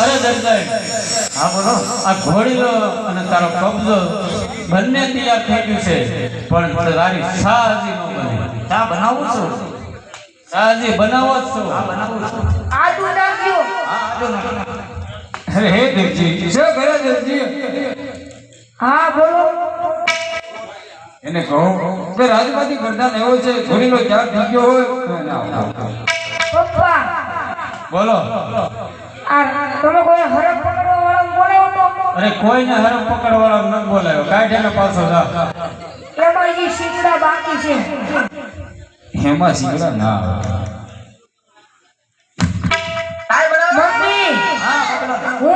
હા બોલો. આ ઘોડીલો અને તારો કબજો બંને તૈયાર થઈ ગયું છે પણ તારી સાહજી નો બને. તા બનાવું છું. સાહજી બનાવો જ છું. હા બનાવું છું. આદુ નાખ્યો. હા આજો. અરે હે દેવજી છે ઘરે દેવજી. હા બોલો. એને કહો કે રાજપાતી વરદાન એવો છે ઘોડીલો ચાર થઈ ગયો હોય. પપ્પા. બોલો. આ તમે કોઈ હરક પકડવા વાળા બોલાવો તો? અરે કોઈને હરમ પકડવાળા ન બોલાયો? કાઢ એને પાછો જા. એમાં હજી શીકડા બાકી છે. હેમાં શીકડા ના હા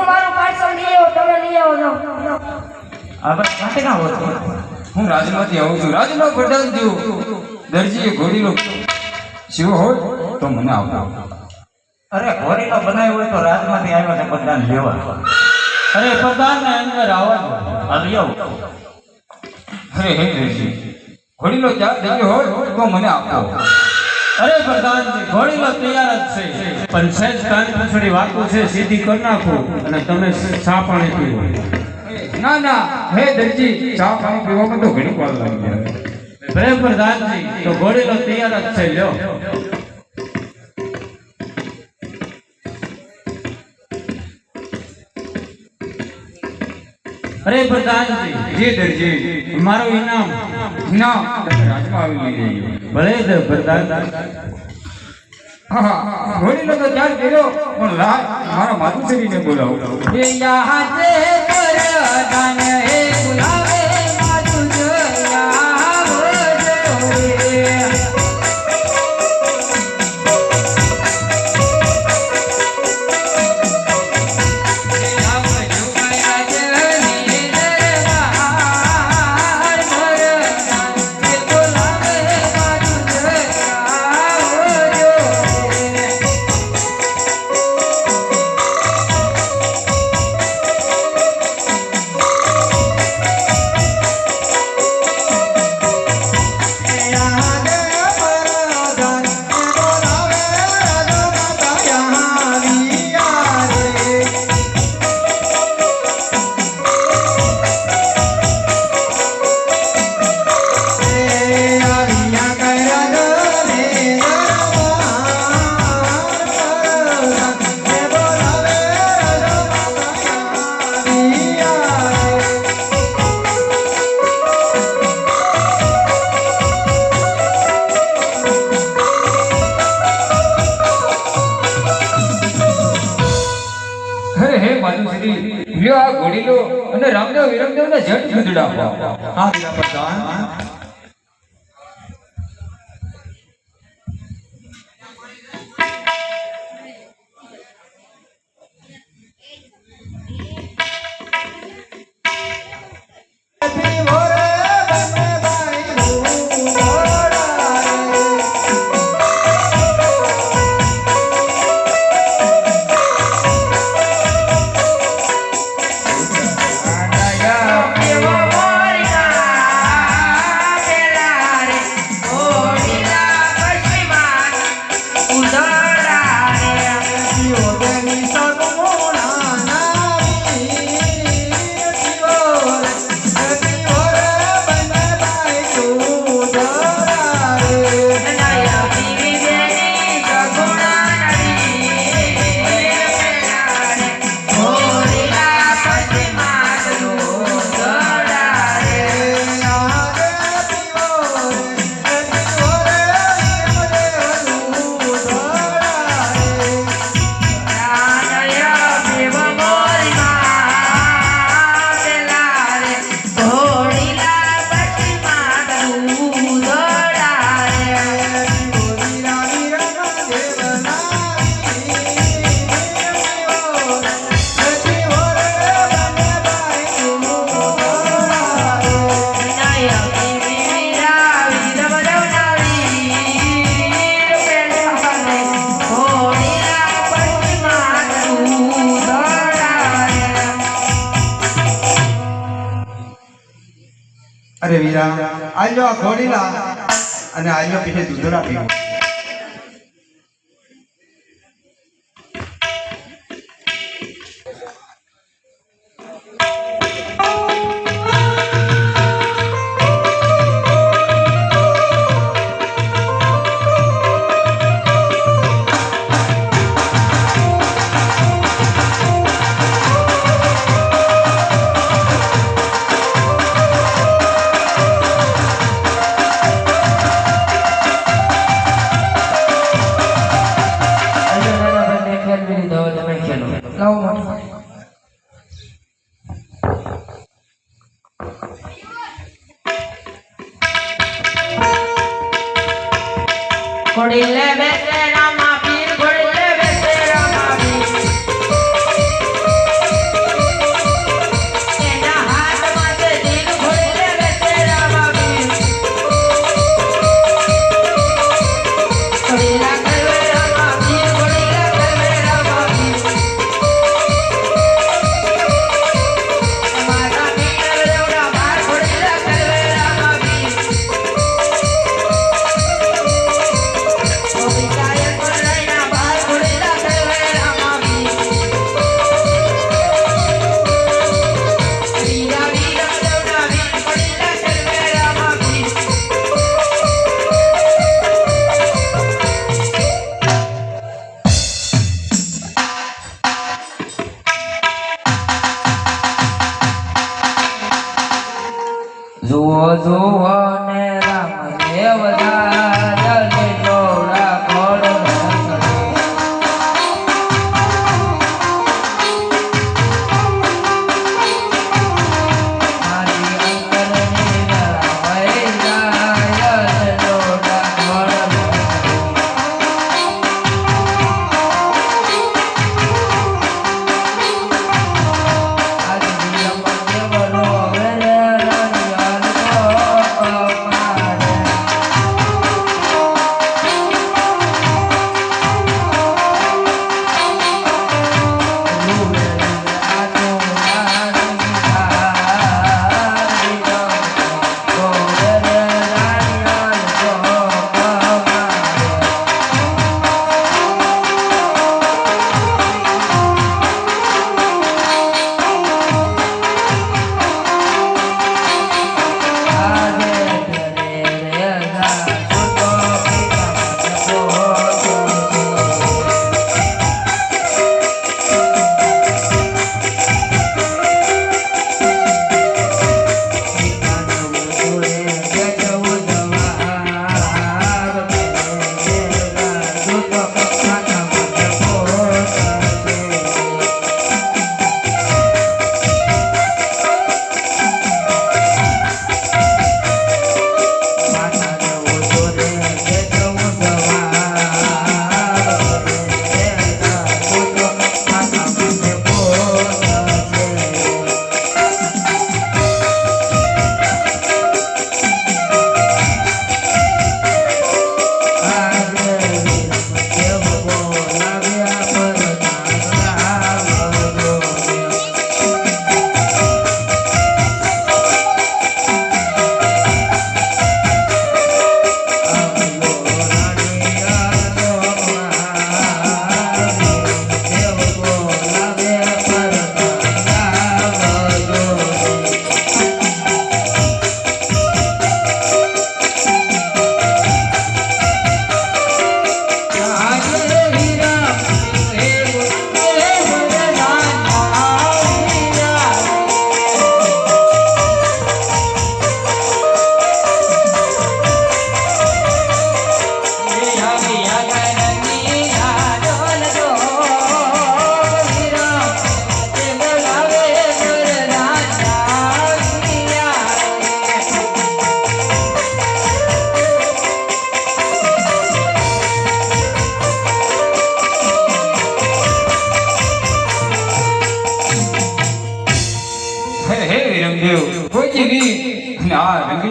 મારું પાર્સલ લઈ આવો તમે લઈ આવો જાઓ. હા બસ ના હો હું રાજમાંથી આવું છું. રાજનો વરદાન થયું. દરજીએ ઘોડીલો શિવ હોય તો મને આપો અરે ઘોડીનો બનાવ્યો હોય તો રાજમાંથી આવ્યો છે બધાને લેવા. અરે પ્રધાન અંદર આવવા દો. હાલી આવો અરે, હે ઘોડીલો ચાર થઈ હોય, તો મને આપો. અરે, પ્રધાનજી ઘોડીલો તૈયાર જ છે. પણ સહેજ કાન પછડી વાતું છે, સીધી કરી નાખો અને તમે ચા પાણી પીવો. ના ના, હે દરજી, ચા પાણી પીવામાં તો ઘણી વાર લાગી જાય. પ્રધાનજી, તો ઘોડીલો તૈયાર જ છે, લ્યો. અરે પ્રધાનજી જી દરજી મારો ઇનામ ના રાજમાં આવી જઈએ ભલે પ્રધાન. હા ઘોડીલો તો ચાલ કર્યો પણ લા મારા માતુશ્રીને બોલાવો. પ્રધાન હે માતુશ્રી ઘોડીલો અને રામદેવ વિરમદેવ ને જટ જુદડા આ પ્રધાન. આલ્યો આ ઘોડીલા અને આલ્યો પીછે દૂધરા પીવો ઘોડીલે બેસે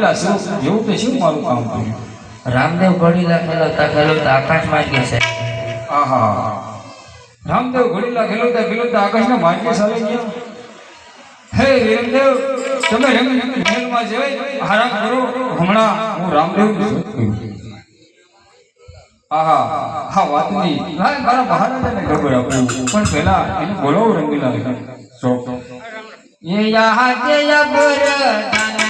ભણીલા એવું તે શું મારું કામ કર્યું? રામદેવ ભણીલા ખેલોતા ખેલોતા આકાશમાં ગયા છે. આહા. રામદેવ ઘડીલા ખેલોતા ખેલોતા આકાશના માર્ગે સાલે ગયા. હે રામદેવ તમે રંગ મહેલમાં જઈ આરામ કરો. હમણાં હું રામદેવ આહા. હા વાત નહીં. ના મારા મહારાજાને ખબર આપું. પણ પહેલા એને બોલાવો રંગીલા ચોક એ યા જે યા બોર તને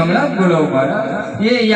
હમણાં બોલાવું મારા એ